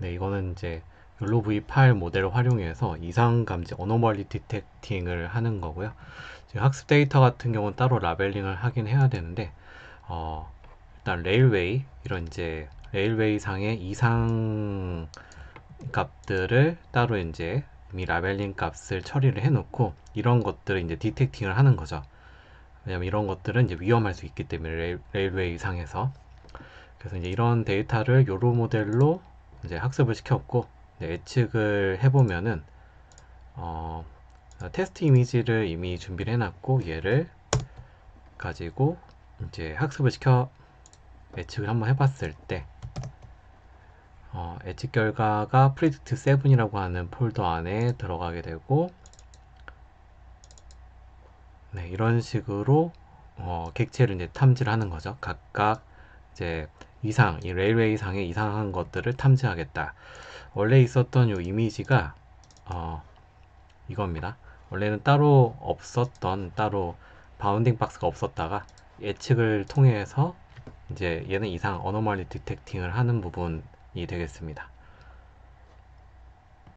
네, 이거는 이제 욜로v 파일 모델을 활용해서 이상 감지 어노멀리 디텍팅을 하는 거고요. 학습 데이터 같은 경우는 따로 라벨링을 하긴 해야 되는데 어, 일단 레일웨이 이런 이제 레일웨이 상의 이상 값들을 따로 이제 이미 라벨링 값을 처리를 해놓고 이런 것들을 이제 디텍팅을 하는 거죠. 왜냐면 이런 것들은 이제 위험할 수 있기 때문에 레일, 레일웨이 상에서 그래서 이제 이런 데이터를 요로 모델로 이제 학습을 시켰고 예측을 해보면은 어, 테스트 이미지를 이미 준비를 해놨고 얘를 가지고 이제 학습을 시켜 예측을 한번 해봤을 때 어, 예측 결과가 predict 7이라고 하는 폴더 안에 들어가게 되고 네, 이런 식으로 어, 객체를 이제 탐지를 하는 거죠. 각각 이제 이상, 이 레일웨이 상의 이상한 것들을 탐지하겠다. 원래 있었던 이 이미지가 어, 이겁니다. 원래는 따로 없었던 따로 바운딩 박스가 없었다가 예측을 통해서 이제 얘는 이상 어노멀리 디텍팅을 하는 부분이 되겠습니다.